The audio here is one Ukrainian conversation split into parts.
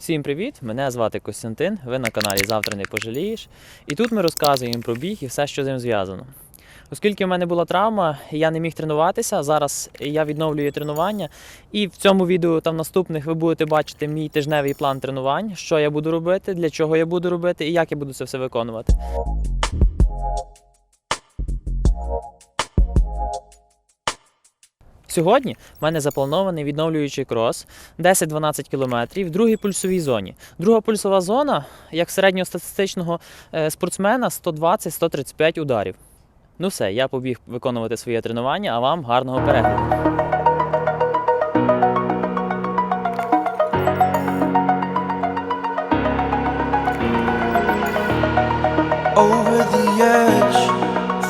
Всім привіт! Мене звати Костянтин. Ви на каналі Завтра не пожалієш. І тут ми розказуємо про біг і все, що з ним зв'язано. Оскільки в мене була травма, я не міг тренуватися. Зараз я відновлюю тренування. І в цьому відео та в наступних ви будете бачити мій тижневий план тренувань, що я буду робити, для чого я буду робити і як я буду це все виконувати. Сьогодні в мене запланований відновлюючий крос 10-12 км в другій пульсовій зоні. Друга пульсова зона, як середньостатистичного е, спортсмена, 120-135 ударів. Ну все, я побіг виконувати своє тренування, а вам гарного перегляду. over the edge.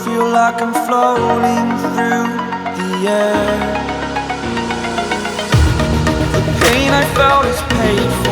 Feel like I'm floating through air. The pain I felt is paid for,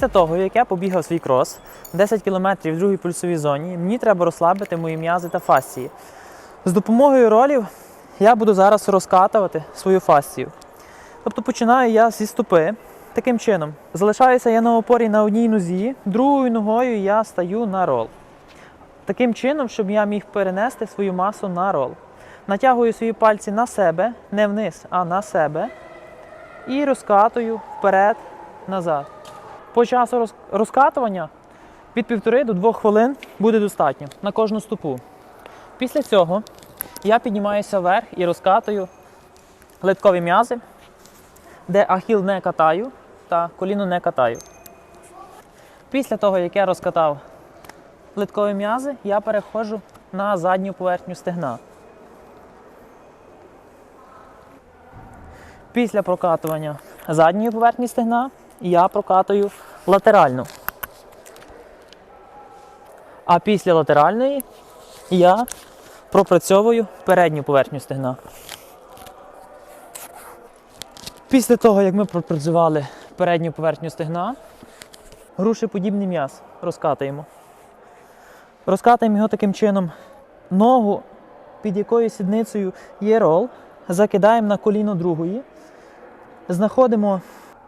Після того, як я побігав свій крос 10 км в другій пульсовій зоні, мені треба розслабити мої м'язи та фасції. З допомогою ролів я буду зараз розкатувати свою фасцію. Тобто починаю я зі стопи. Таким чином, залишаюся я на опорі на одній нозі, другою ногою я стаю на рол. Таким чином, щоб я міг перенести свою масу на рол. Натягую свої пальці на себе, не вниз, а на себе. І розкатую вперед, назад. По часу розкатування від півтори до двох хвилин буде достатньо на кожну стопу. Після цього я піднімаюся вверх і розкатую литкові м'язи, де ахіл не катаю та коліно не катаю. Після того, як я розкатав литкові м'язи, я переходжу на задню поверхню стегна. Після прокатування задньої поверхні стегна я прокатую латеральну. А після латеральної я пропрацьовую передню поверхню стегна. Після того, як ми пропрацювали передню поверхню стегна, грушеподібний м'яз розкатуємо. Розкатуємо його таким чином. Ногу, під якою сідницею є рол, закидаємо на коліно другої, знаходимо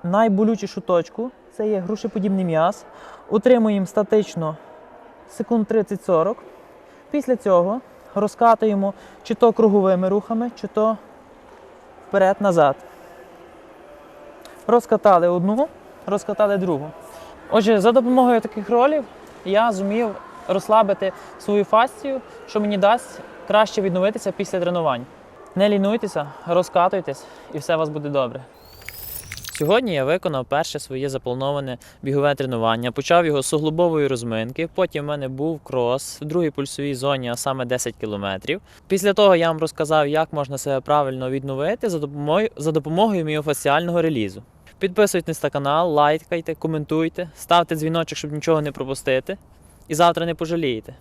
найболючішу точку, це є грушеподібний м'яз. Утримуємо статично секунд 30-40. Після цього розкатуємо чи то круговими рухами, чи то вперед-назад. Розкатали одну, розкатали другу. Отже, за допомогою таких ролів я зумів розслабити свою фасцію, що мені дасть краще відновитися після тренувань. Не лінуйтеся, розкатуйтесь і все у вас буде добре. Сьогодні я виконав перше своє заплановане бігове тренування. Почав його з суглобової розминки. Потім в мене був крос в другій пульсовій зоні, а саме 10 кілометрів. Після того я вам розказав, як можна себе правильно відновити за допомогою, за допомогою міофасціального релізу. Підписуйтесь на канал, лайкайте, коментуйте, ставте дзвіночок, щоб нічого не пропустити. І завтра не пожалієте.